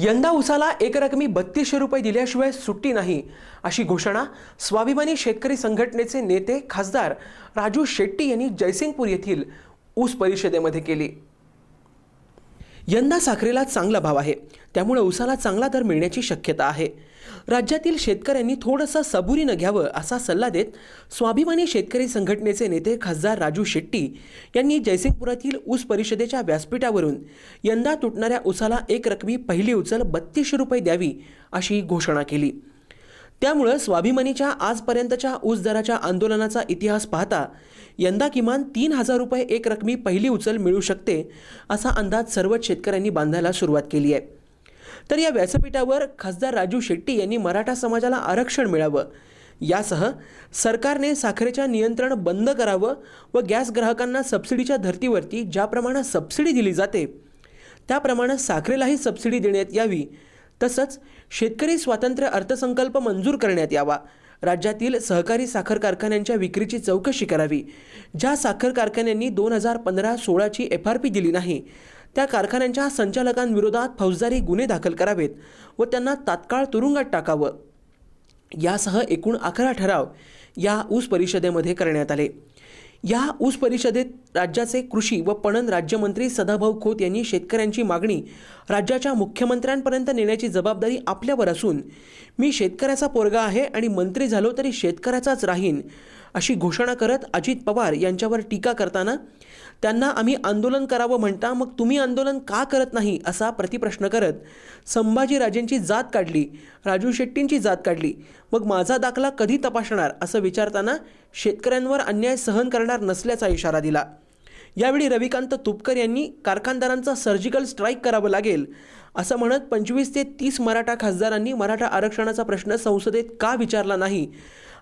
यंदा उसाला एकरकमी बत्तीसशे रुपये दिल्याशिवाय सुट्टी नाही अशी घोषणा स्वाभिमानी शेतकरी संघटनेचे नेते खासदार राजू शेट्टी यांनी जयसिंगपूर येथील ऊस परिषदेमध्ये केली. यंदा साखरेला चांगला भाव आहे. त्यामुळे उसाला चांगला दर मिळण्याची शक्यता आहे. राज्यातील शेतकऱ्यांनी थोडंसं सबुरीनं घ्यावं असा सल्ला देत स्वाभिमानी शेतकरी संघटनेचे नेते खासदार राजू शेट्टी यांनी जयसिंगपुरातील ऊस परिषदेच्या व्यासपीठावरून यंदा तुटणाऱ्या उसाला एक रकमी पहिली उचल बत्तीसशे रुपये द्यावी अशी घोषणा केली. त्यामुळं स्वाभिमानीच्या आजपर्यंतच्या ऊस दराच्या आंदोलनाचा इतिहास पाहता यंदा किमान तीन हजार रुपये एक रकमी पहिली उचल मिळू शकते असा अंदाज सर्वच शेतकऱ्यांनी बांधायला सुरुवात केली आहे. तर या व्यासपीठावर खासदार राजू शेट्टी यांनी मराठा समाजाला आरक्षण मिळावं. यासह सरकारने साखरेच्या नियंत्रण बंद करावं व गॅस ग्राहकांना सबसिडीच्या धर्तीवरती ज्याप्रमाणे सबसिडी दिली जाते त्याप्रमाणे साखरेलाही सबसिडी देण्यात यावी तसंच शेतकरी स्वातंत्र्य अर्थसंकल्प मंजूर करण्यात यावा. राज्यातील सहकारी साखर कारखान्यांच्या विक्रीची चौकशी करावी. ज्या साखर कारखान्यांनी दोन हजार पंधरा सोळाची एफ आर पी दिली नाही त्या कारखान्यांच्या संचालकांविरोधात फौजदारी गुन्हे दाखल करावेत व त्यांना तात्काळ तुरुंगात टाकावं. यासह एकूण अकरा ठराव या ऊस परिषदेमध्ये करण्यात आले. या ऊस परिषदेत राज्याचे कृषी व पणन राज्यमंत्री सदाभाऊ खोत यांनी शेतकऱ्यांची मागणी राज्याच्या मुख्यमंत्र्यांपर्यंत नेण्याची जबाबदारी आपल्यावर असून मी शेतकऱ्याचा पोरगा आहे आणि मंत्री झालो तरी शेतकऱ्याचाच राहीन अशी घोषणा करत अजित पवार यांच्यावर टीका करताना त्यांना आम्ही आंदोलन करावं म्हणता मग तुम्ही आंदोलन का करत नाही? असा प्रतिप्रश्न करत संभाजीराजेंची जात काढली राजू शेट्टींची जात काढली. मग माझा दाखला कधी तपासणार? असं विचारताना शेतकऱ्यांवर अन्याय सहन करणार नसल्याचा इशारा दिला. यावेळी रविकांत तुपकर यांनी कारखानदारांचा सर्जिकल स्ट्राईक करावं लागेल. असं म्हणत पंचवीस ते तीस मराठा खासदारांनी मराठा आरक्षणाचा प्रश्न संसदेत का विचारला नाही?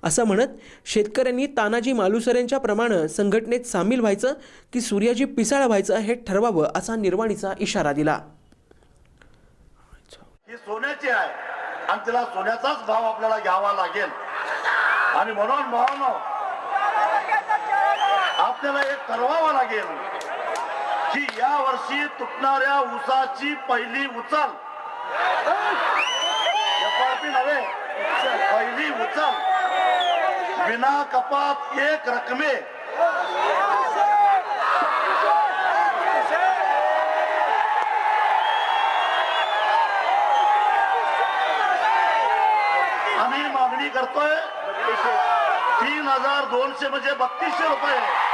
असं म्हणत शेतकऱ्यांनी तानाजी मालुसरेंच्या प्रमाणे संघटनेत सामील व्हायचं की सूर्याजी पिसाळ व्हायचं हे ठरवावं असा निर्वाणीचा इशारा दिला. ही सोन्याची आहे. आणि तिला सोन्याचाच भाव आपल्याला घ्यावा लागेल. आणि म्हणून भावनो आपल्याला एक ठरवावं लागेल की या वर्षी तुटणाऱ्या उसाची पहिली उचल. नव्हे पहिली उचल. विना कपात एक रकमे. आम्ही मागणी करतोय तीन हजार दोनशे म्हणजे बत्तीसशे रुपये.